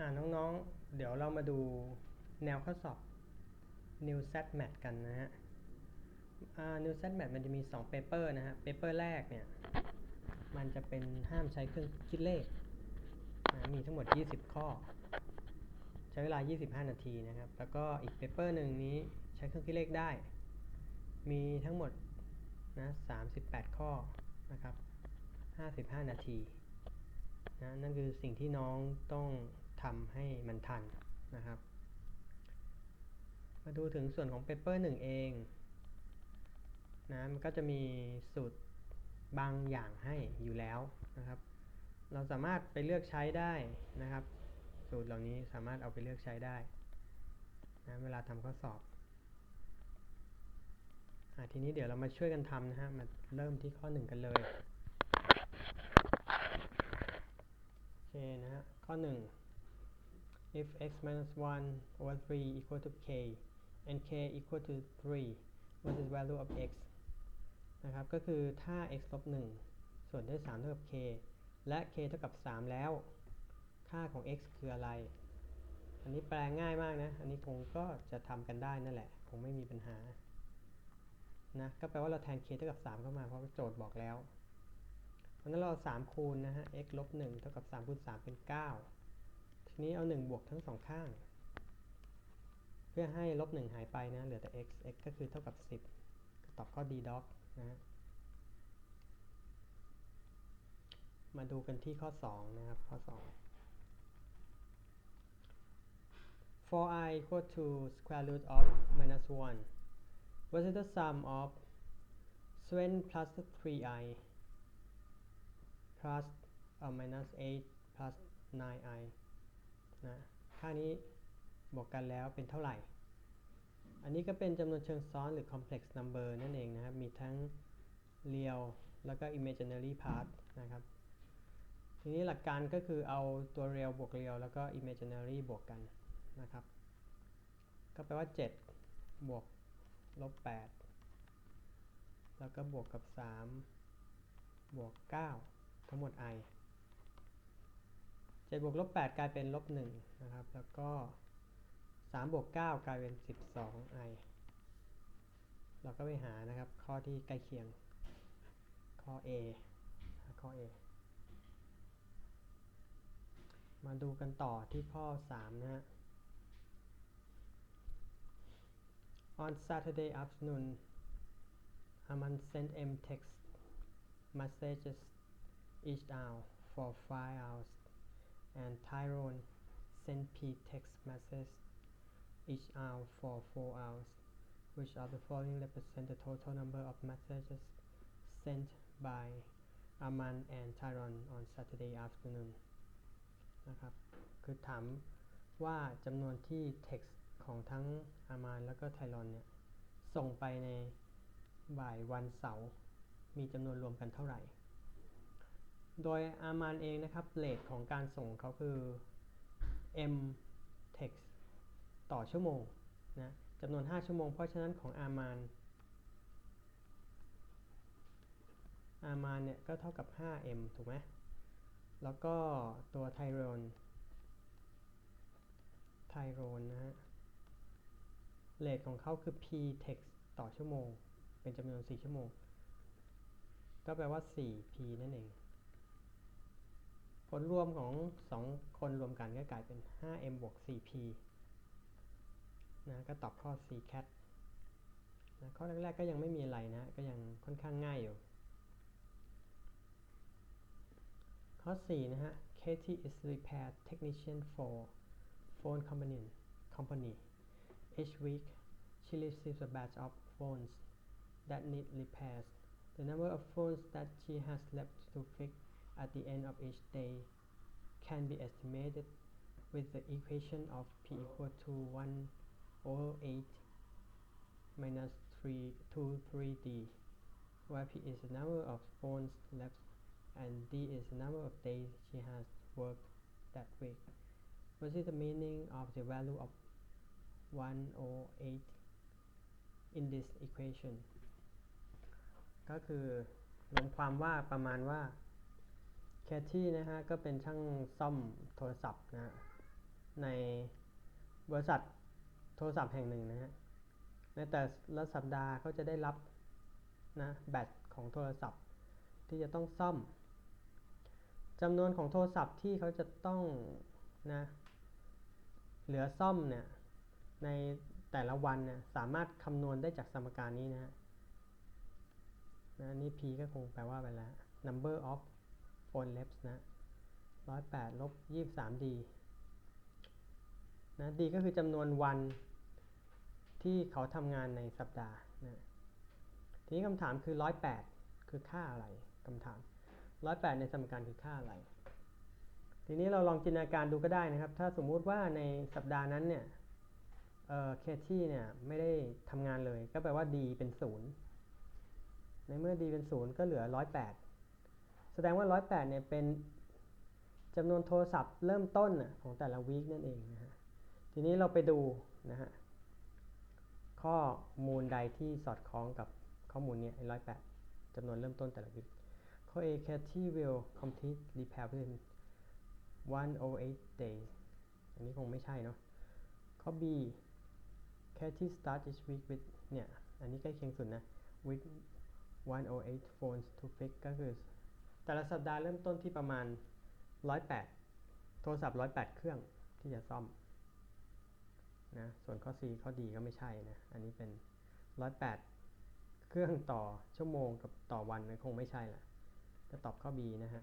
่าน้องๆ เดี๋ยวเรามาดูแนวข้อสอบ New Set Mat กันนะฮะ New Set Mat มันจะมี 2 paper นะฮะ paper แรกเนี่ย มันจะเป็นห้ามใช้เครื่องคิดเลขนะมีทั้งหมด 20 ข้อ ใช้เวลา 25 นาทีนะครับ แล้วก็อีก paper หนึ่งนี้ใช้เครื่องคิดเลขได้ มีทั้งหมดนะ38 ข้อนะครับ 55 นาทีนะนั่นคือสิ่งที่น้องต้อง ทำให้มันทันนะครับ มาดูถึงส่วนของ paper 1 เองนะมันก็จะมีสูตรบางอย่างให้อยู่แล้วนะครับ เราสามารถไปเลือกใช้ได้นะครับ สูตรเหล่านี้สามารถเอาไปเลือกใช้ได้นะเวลาทำข้อสอบอทีนี้เดี๋ยวเรามาช่วยกันทำนะฮะ มาเริ่มที่ข้อ1กันเลย โอเคนะฮะ ข้อ1 if x minus 1 over 3 equal to k and k equal to 3 what is value of x นะครับ ก็คือถ้า x ลบ1ส่วนด้วย3เท่ากับ k และ k เท่ากับ 3 แล้ว ค่าของ x คืออะไร อันนี้แปลง่ายมากนะ อันนี้คงก็จะทำกันได้นั่นแหละ คงไม่มีปัญหา นะ ก็แปลว่าเราแทน k เท่ากับ 3 เข้ามา เพราะโจทย์บอกแล้ว เพราะนั้นเรา 3 คูณนะฮะ x ลบ1เท่ากับ3คูณ3เป็น 9 ทีนี้เอา 1 บวกทั้งสองข้าง เพื่อให้ลบ 1 หายไปนะ เหลือแต่ x x ก็คือเท่ากับ 10 ก็ตอบข้อ d doc นะ มาดูกันที่ข้อ 2 นะครับ ข้อ 2 for i equal to square root of minus 1 what is the sum of 7 plus 3i plus or minus 8 plus 9i นะค่านี้บวกกันแล้วเป็นเท่าไหร่ อันนี้ก็เป็นจำนวนเชิงซ้อนหรือ complex number นั่นเองนะครับ มีทั้ง real แล้วก็ imaginary part นะครับ ทีนี้หลักการก็คือเอาตัว real บวก real แล้วก็ imaginary บวกกันนะครับ ก็แปลว่า 7 บวกลบ 8 แล้วก็บวกกับ 3 บวก 9 ทั้งหมด i 7บวกลบ8กลายเป็นลบ1นะครับ แล้วก็3บวก9กลายเป็น12 i เราก็ไปหานะครับ ข้อที่ใกล้เคียง ข้อ A ข้อ A มาดูกันต่อที่ข้อ 3 นะฮะ On Saturday afternoon, Aman sent M text messages each hour for 5 hours, and Tyrone sent P text messages each hour for 4 hours. Which of the following represent the total number of messages sent by Aman and Tyrone on Saturday afternoon? นะครับ คือถามว่าจำนวนที่ text ของทั้งอามานแล้วก็ไทรอนเนี่ย ส่งไปในบ่ายวันเสาร์มีจำนวนรวมกันเท่าไหร่ โดยอามานเองนะครับเลทของการส่งเขาคือ m text ต่อชั่วโมงนะจำนวน 5 ชั่วโมง เพราะฉะนั้นของอามานอามานเนี่ยก็เท่ากับ 5m ถูกไหมแล้วก็ตัวไทโรนไทโรนนะฮะเรทของเขาคือ p text ต่อชั่วโมง เป็นจำนวน 4 ชั่วโมง ก็แปลว่า 4p นั่นเอง ผลรวมของ 2 คนรวมกันก็กลายเป็น 5m บวก 4p นะก็ตอบข้อ c cat นะข้อแรกๆก็ยังไม่มีอะไรนะ ก็ยังค่อนข้างง่ายอยู่ ข้อ 4 นะฮะ Katie is repair technician for phone company company each week she receives a batch of phones that need repairs the number of phones that she has left to fix at the end of each day can be estimated with the equation of p equal to 1 over 8 minus 3 2 3d where p is the number of phones left and d is the number of days she has worked that week. What is the meaning of the value of 1 or 8 in this equation? ก็คือรวมความว่าประมาณว่า แคทที่นะฮะก็เป็นช่างซ่อมโทรศัพท์นะฮะในบริษัทโทรศัพท์แห่งหนึ่งนะฮะในแต่ละสัปดาห์เขาจะได้รับนะแบตของโทรศัพท์ที่จะต้องซ่อมจำนวนของโทรศัพท์ที่เขาจะต้องนะเหลือซ่อมเนี่ยในแต่ละวันเนี่ยสามารถคำนวณได้จากสมการนี้นะฮะนะนี่ p ก็คงแปลว่าไปแล้ว number of phone reps นะ108ลบ 23d นะ d ก็คือจำนวนวันที่เขาทำงานในสัปดาห์นะทีนี้คำถามคือ108คือค่าอะไรคำถาม108ในสมการคือค่าอะไร ทีนี้เราลองจินตนาการดูก็ได้นะครับ ถ้าสมมุติว่าในสัปดาห์นั้นเนี่ยเออเคที่เนี่ยไม่ได้ทำงานเลย ก็แปลว่า d เป็นศูนย์ในเมื่อ d เป็นศูนย์ก็เหลือ108แสด ดงว่า 108 เนี่ยเป็นจำนวนโทรศัพท์เริ่มต้นของแต่ละวีคนั่นเองนะฮะ ทีนี้เราไปดูนะฮะข้อมูลใดที่สอดคล้องกับข้อมูลเนี้ไอ้108จำนวนเริ่มต้นแต่ละวีคข้อ A Katie will complete repair within 108 days อันนี้คงไม่ใช่เนาะ ข้อ B Katie start each week with เนี่ย อันนี้ใกล้เคียงสุดนะ with 108 phones to fix ก็คือ แต่ละสัปดาห์เริ่มต้นที่ประมาณ 108 โทรศัพท์ 108 เครื่องที่จะซ่อมนะส่วนข้อ C ข้อ D ก็ไม่ใช่นะ อันนี้เป็น 108 เครื่องต่อชั่วโมงกับต่อวันนะคงไม่ใช่ละจะตอบข้อ B นะฮะ